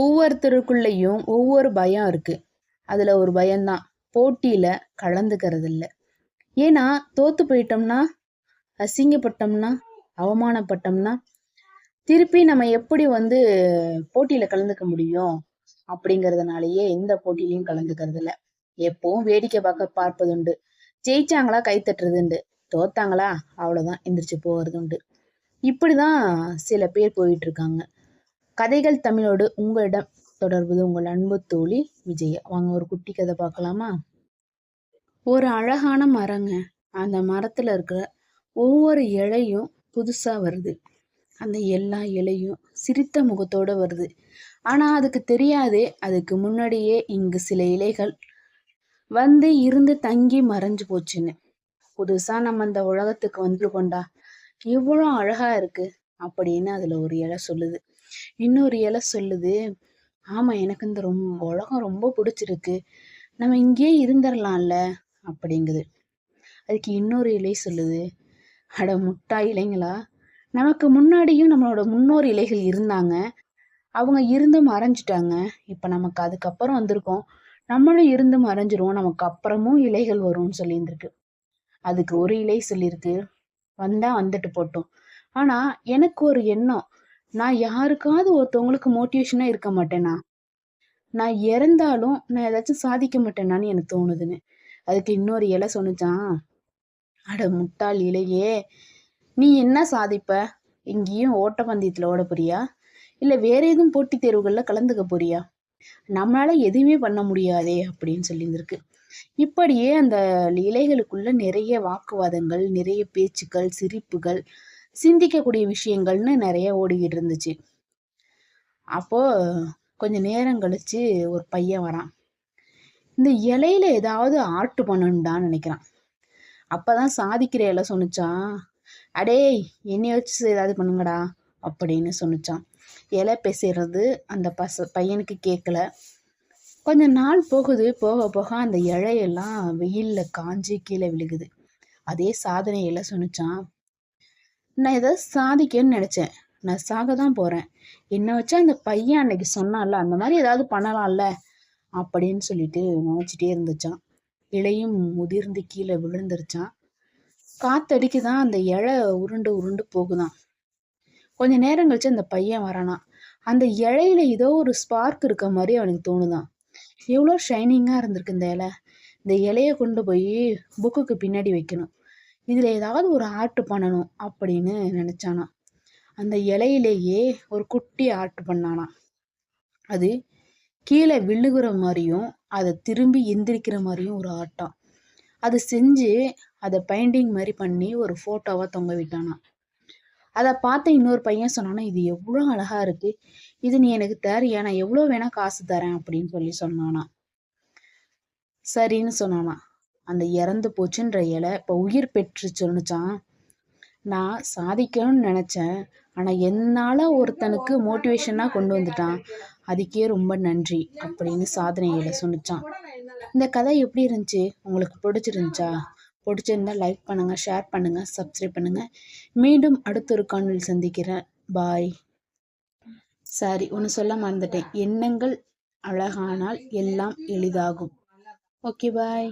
ஒவ்வொருத்தருக்குள்ளேயும் ஒவ்வொரு பயம் இருக்கு. அதில் ஒரு பயம்தான். போட்டியில் கலந்துக்கிறது இல்லை ஏன்னா தோற்று போயிட்டோம்னா அசிங்கப்பட்டோம்னா அவமானப்பட்டோம்னா திருப்பி நம்ம எப்படி வந்து போட்டியில் கலந்துக்க முடியும்? அப்படிங்கிறதுனாலயே எந்த போட்டியிலையும் கலந்துக்கிறது இல்லை எப்பவும் வேடிக்கை பார்க்க பார்ப்பதுண்டு ஜெயிச்சாங்களா கை தட்டுறதுண்டு தோத்தாங்களா அவ்வளோதான் எந்திரிச்சு போகிறதுண்டு இப்படிதான் சில பேர் போயிட்டு இருக்காங்க. கதைகள் தமிழோடு உங்களிடம் தொடர்புது உங்கள் அன்பு தோழி விஜயா. வாங்க ஒரு குட்டி கதை பார்க்கலாமா? ஒரு அழகான மரங்க. அந்த மரத்துல இருக்கிற ஒவ்வொரு இலையும் புதுசா வருது. அந்த எல்லா இலையும் சிரித்த முகத்தோட வருது. ஆனா அதுக்கு தெரியாதே அதுக்கு முன்னாடியே இங்கு சில இலைகள் வந்து இருந்து தங்கி மறைஞ்சு போச்சுன்னு. புதுசா நம்ம இந்த உலகத்துக்கு வந்து கொண்டா இவ்வளோ அழகா இருக்கு. அப்படின்னு அதுல ஒரு இலை சொல்லுது. இன்னொரு இலை சொல்லுது ஆமா எனக்கு இந்த ரொம்ப உலகம் ரொம்ப பிடிச்சிருக்கு. நம்ம இங்கேயே இருந்துடலாம்ல அப்படிங்குது. அதுக்கு இன்னொரு இலை சொல்லுது அட முட்டா இலைங்களா? நமக்கு முன்னாடியும் நம்மளோட முன்னோர் இலைகள் இருந்தாங்க. அவங்க இருந்து மறைஞ்சிட்டாங்க இப்ப நமக்கு அதுக்கப்புறம் வந்திருக்கோம். நம்மளும் இருந்து மறைஞ்சிருவோம் நமக்கு அப்புறமும் இலைகள் வரும்னு சொல்லியிருந்திருக்கு. அதுக்கு ஒரு இலை சொல்லியிருக்கு. வந்தா வந்துட்டு போட்டோம். ஆனா எனக்கு ஒரு எண்ணம். நான் யாருக்காவது ஒருத்தவங்களுக்கு மோட்டிவேஷனா இருக்க மாட்டேனா? நான் இறந்தாலும் நான் ஏதாச்சும் சாதிக்க மாட்டேனான்னு எனக்கு தோணுதுன்னு. அதுக்கு இன்னொரு இலை சொன்னுச்சான் அட முட்டாள் இலையே. நீ என்ன சாதிப்ப? எங்கேயும் ஓட்டப்பந்தயத்துல ஓட போறியா? இல்ல வேற எதுவும் போட்டித் தேர்வுகள்ல கலந்துக்க போறியா? நம்மளால எதுவுமே பண்ண முடியாதே அப்படின்னு சொல்லியிருந்திருக்கு. இப்படியே அந்த இலைகளுக்குள்ள நிறைய வாக்குவாதங்கள் நிறைய பேச்சுக்கள் சிரிப்புகள் சிந்திக்கக்கூடிய விஷயங்கள்னு நிறைய ஓடிக்கிட்டு இருந்துச்சு. அப்போ கொஞ்ச நேரம் கழிச்சு ஒரு பையன் வரான். இந்த இலையில ஏதாவது ஆர்ட் பண்ணணும்டான்னு நினைக்கிறான். அப்பதான் சாதிக்கிற இலை சொன்னுச்சான் அடேய் என்னைய வச்சு ஏதாவது பண்ணுங்கடா அப்படின்னு சொன்னுச்சான் இலை பேசுறது அந்த பச பையனுக்கு கேட்கல கொஞ்ச நாள் போகுது போக போக அந்த இழையெல்லாம் வெயிலில் காஞ்சி கீழே விழுகுது. அதே சாதனை இலை சொன்னுச்சான் நான் இதை சாதிக்கன்னு நினச்சேன். நான் சாக தான் போகிறேன் என்னை வச்சா அந்த பையன் அன்னைக்கு சொன்னான்ல அந்த மாதிரி ஏதாவது பண்ணலாம்ல அப்படின்னு சொல்லிட்டு நினச்சிட்டே இருந்துச்சான். இலையும் முதிர்ந்து கீழே விழுந்துருச்சான். காத்தடிக்குதான் அந்த இலை உருண்டு உருண்டு போகுதான். கொஞ்ச நேரம் கழிச்சு அந்த பையன் வரானா அந்த இலையில ஏதோ ஒரு ஸ்பார்க் இருக்க மாதிரி அவனுக்கு தோணுதான். எவ்வளோ ஷைனிங்காக இருந்திருக்கு இந்த இலை. இந்த இலையை கொண்டு போய் புக்குக்கு பின்னாடி வைக்கணும். இதில் ஏதாவது ஒரு ஆர்ட் பண்ணணும் அப்படின்னு நினச்சானா. அந்த இலையிலேயே ஒரு குட்டி ஆர்ட் பண்ணானா. அது கீழே விழுகிற மாதிரியும் அதை திரும்பி எந்திரிக்கிற மாதிரியும் ஒரு ஆட்டம் அது செஞ்சு அதை பெயிண்டிங் மாதிரி பண்ணி ஒரு ஃபோட்டோவாக தொங்க விட்டானா. அதை பார்த்த இன்னொரு பையன் சொன்னானா இது எவ்வளோ அழகாக இருக்குது இது நீ எனக்கு தரியா நான் எவ்வளோ வேணால் காசு தரேன் அப்படின்னு சொல்லி சொன்னானா. சரின்னு சொன்னானா. அந்த இறந்து போச்சுன்ற இலை இப்போ உயிர் பெற்று சொல்லுச்சான் நான் சாதிக்கணும்னு நினச்சேன். ஆனால் என்னால் ஒருத்தனுக்கு மோட்டிவேஷனாக கொண்டு வந்துட்டான். அதுக்கே ரொம்ப நன்றி அப்படின்னு சாதனை இலை சொன்னிச்சான் இந்த கதை எப்படி இருந்துச்சு? உங்களுக்கு பிடிச்சிருந்துச்சா? பிடிச்சிருந்தா லைக் பண்ணுங்கள் ஷேர் பண்ணுங்கள் சப்ஸ்கிரைப் பண்ணுங்கள் மீண்டும் அடுத்த ஒரு காணொலி சந்திக்கிறேன். பாய் சாரி ஒன்று சொல்ல மறந்துட்டேன். எண்ணங்கள் அழகானால் எல்லாம் எளிதாகும். Okay bye